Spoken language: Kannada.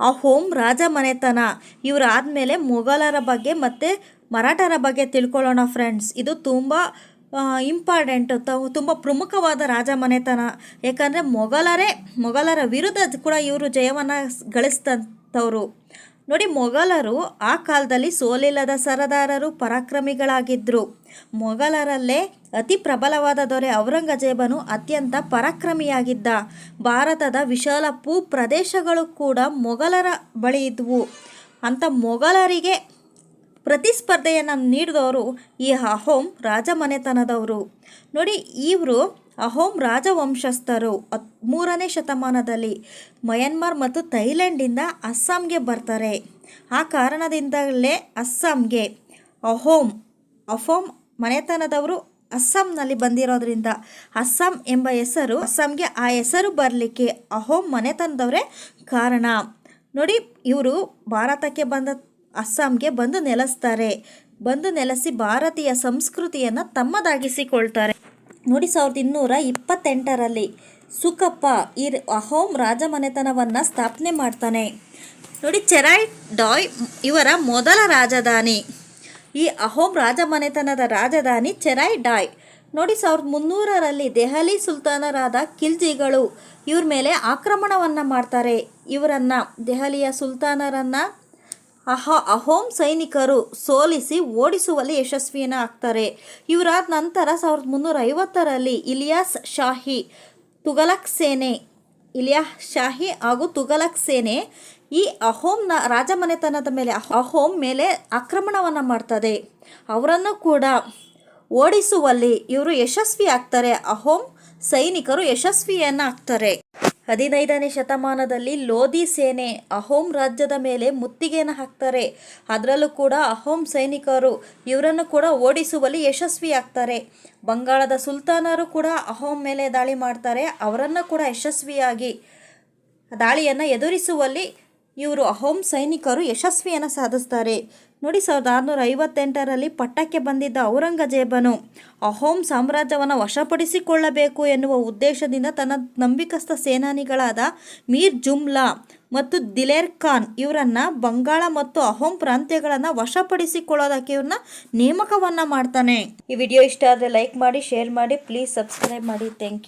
ಅಹೋಮ್ ರಾಜ ಮನೆತನ. ಇವರು ಆದಮೇಲೆ ಮೊಘಲರ ಬಗ್ಗೆ ಮತ್ತು ಮರಾಠರ ಬಗ್ಗೆ ತಿಳ್ಕೊಳ್ಳೋಣ ಫ್ರೆಂಡ್ಸ್ ಇದು ತುಂಬ ಇಂಪಾರ್ಟೆಂಟ್ ತುಂಬ ಪ್ರಮುಖವಾದ ರಾಜ ಮನೆತನ. ಯಾಕಂದರೆ ಮೊಘಲರೇ, ಮೊಘಲರ ವಿರುದ್ಧ ಕೂಡ ಇವರು ಜಯವನ್ನು ಗಳಿಸಿದಂಥವ್ರು ನೋಡಿ ಮೊಘಲರು ಆ ಕಾಲದಲ್ಲಿ ಸೋಲಿಲ್ಲದ ಸರದಾರರು ಪರಾಕ್ರಮಿಗಳಾಗಿದ್ದರು ಮೊಘಲರಲ್ಲೇ ಅತಿ ಪ್ರಬಲವಾದ ದೊರೆ ಔರಂಗಜೇಬನು ಅತ್ಯಂತ ಪರಾಕ್ರಮಿಯಾಗಿದ್ದ. ಭಾರತದ ವಿಶಾಲ ಭೂ ಪ್ರದೇಶಗಳು ಕೂಡ ಮೊಘಲರ ಬಳಿ ಇದ್ವು. ಅಂಥ ಮೊಘಲರಿಗೆ ಪ್ರತಿಸ್ಪರ್ಧೆಯನ್ನು ನೀಡಿದವರು ಈ ಅಹೋಮ್ ರಾಜಮನೆತನದವರು. ನೋಡಿ, ಇವರು ಅಹೋಮ್ ರಾಜವಂಶಸ್ಥರು ಹತ್ ಮೂರನೇ ಶತಮಾನದಲ್ಲಿ ಮಯನ್ಮಾರ್ ಮತ್ತು ಥೈಲ್ಯಾಂಡಿಂದ ಅಸ್ಸಾಂಗೆ ಬರ್ತಾರೆ. ಆ ಕಾರಣದಿಂದಲೇ ಅಸ್ಸಾಂಗೆ ಅಹೋಮ್ ಅಹೋಮ್ ಮನೆತನದವರು ಅಸ್ಸಾಂನಲ್ಲಿ ಬಂದಿರೋದ್ರಿಂದ ಅಸ್ಸಾಂ ಎಂಬ ಹೆಸರು, ಅಸ್ಸಾಂಗೆ ಆ ಹೆಸರು ಬರಲಿಕ್ಕೆ ಅಹೋಮ್ ಮನೆತನದವರೇ ಕಾರಣ. ನೋಡಿ, ಇವರು ಭಾರತಕ್ಕೆ ಬಂದ ಅಸ್ಸಾಂಗೆ ಬಂದು ನೆಲೆಸ್ತಾರೆ. ಬಂದು ನೆಲೆಸಿ ಭಾರತೀಯ ಸಂಸ್ಕೃತಿಯನ್ನು ತಮ್ಮದಾಗಿಸಿಕೊಳ್ತಾರೆ. ನೋಡಿ ಸಾವಿರದ ಇನ್ನೂರ ಇಪ್ಪತ್ತೆಂಟರಲ್ಲಿ ಸುಕಪ್ಪ ಈ ಅಹೋಮ್ ರಾಜಮನೆತನವನ್ನು ಸ್ಥಾಪನೆ ಮಾಡ್ತಾನೆ. ನೋಡಿ ಚೆರಾಯ್ ಡಾಯ್ ಇವರ ಮೊದಲ ರಾಜಧಾನಿ. ಈ ಅಹೋಮ್ ರಾಜಮನೆತನದ ರಾಜಧಾನಿ ಚೆರಾಯ್ ಡಾಯ್. ನೋಡಿ ಸಾವಿರದ ಮುನ್ನೂರರಲ್ಲಿ ದೆಹಲಿ ಸುಲ್ತಾನರಾದ ಖಿಲ್ಜಿಗಳು ಇವ್ರ ಮೇಲೆ ಆಕ್ರಮಣವನ್ನು ಮಾಡ್ತಾರೆ. ಇವರನ್ನು ದೆಹಲಿಯ ಸುಲ್ತಾನರನ್ನು ಅಹ ಅಹೋಮ್ ಸೈನಿಕರು ಸೋಲಿಸಿ ಓಡಿಸುವಲ್ಲಿ ಯಶಸ್ವಿಯನ್ನ ಆಗ್ತಾರೆ ಇವರಾದ ನಂತರ ಸಾವಿರದ ಮುನ್ನೂರ ಐವತ್ತರಲ್ಲಿ ಇಲಿಯಾಸ್ ಶಾಹಿ ತುಗಲಕ್ ಸೇನೆ, ಇಲಿಯಾಸ್ ಶಾಹಿ ಹಾಗೂ ತುಗಲಕ್ ಸೇನೆ ಈ ಅಹೋಮ್ನ ರಾಜಮನೆತನದ ಮೇಲೆ ಅಹೋಮ್ ಮೇಲೆ ಆಕ್ರಮಣವನ್ನು ಮಾಡ್ತದೆ. ಅವರನ್ನು ಕೂಡ ಓಡಿಸುವಲ್ಲಿ ಇವರು ಯಶಸ್ವಿ ಆಗ್ತಾರೆ ಅಹೋಮ್ ಸೈನಿಕರು ಯಶಸ್ವಿಯನ್ನ ಆಗ್ತಾರೆ ಹದಿನೈದನೇ ಶತಮಾನದಲ್ಲಿ ಲೋಧಿ ಸೇನೆ ಅಹೋಮ್ ರಾಜ್ಯದ ಮೇಲೆ ಮುತ್ತಿಗೆಯನ್ನು ಹಾಕ್ತಾರೆ. ಅದರಲ್ಲೂ ಕೂಡ ಅಹೋಮ್ ಸೈನಿಕರು ಇವರನ್ನು ಕೂಡ ಓಡಿಸುವಲ್ಲಿ ಯಶಸ್ವಿ ಆಗ್ತಾರೆ ಬಂಗಾಳದ ಸುಲ್ತಾನರು ಕೂಡ ಅಹೋಮ್ ಮೇಲೆ ದಾಳಿ ಮಾಡ್ತಾರೆ. ಅವರನ್ನು ಕೂಡ ಯಶಸ್ವಿಯಾಗಿ ದಾಳಿಯನ್ನು ಎದುರಿಸುವಲ್ಲಿ ಇವರು ಅಹೋಮ್ ಸೈನಿಕರು ಯಶಸ್ವಿಯನ್ನು ಸಾಧಿಸ್ತಾರೆ. ನೋಡಿ, ಸಾವಿರದ ಆರುನೂರ ಐವತ್ತೆಂಟರಲ್ಲಿ ಪಟ್ಟಕ್ಕೆ ಬಂದಿದ್ದ ಔರಂಗಜೇಬನು ಅಹೋಮ್ ಸಾಮ್ರಾಜ್ಯವನ್ನು ವಶಪಡಿಸಿಕೊಳ್ಳಬೇಕು ಎನ್ನುವ ಉದ್ದೇಶದಿಂದ ತನ್ನ ನಂಬಿಕಸ್ಥ ಸೇನಾನಿಗಳಾದ ಮೀರ್ ಜುಮ್ಲಾ ಮತ್ತು ದಿಲೇರ್ ಖಾನ್ ಇವರನ್ನು ಬಂಗಾಳ ಮತ್ತು ಅಹೋಮ್ ಪ್ರಾಂತ್ಯಗಳನ್ನು ವಶಪಡಿಸಿಕೊಳ್ಳೋದಕ್ಕೆ ಇವ್ರನ್ನ ನೇಮಕವನ್ನು ಮಾಡ್ತಾನೆ. ಈ ವಿಡಿಯೋ ಇಷ್ಟ ಆದರೆ ಲೈಕ್ ಮಾಡಿ, ಶೇರ್ ಮಾಡಿ, ಪ್ಲೀಸ್ ಸಬ್ಸ್ಕ್ರೈಬ್ ಮಾಡಿ. Thank you.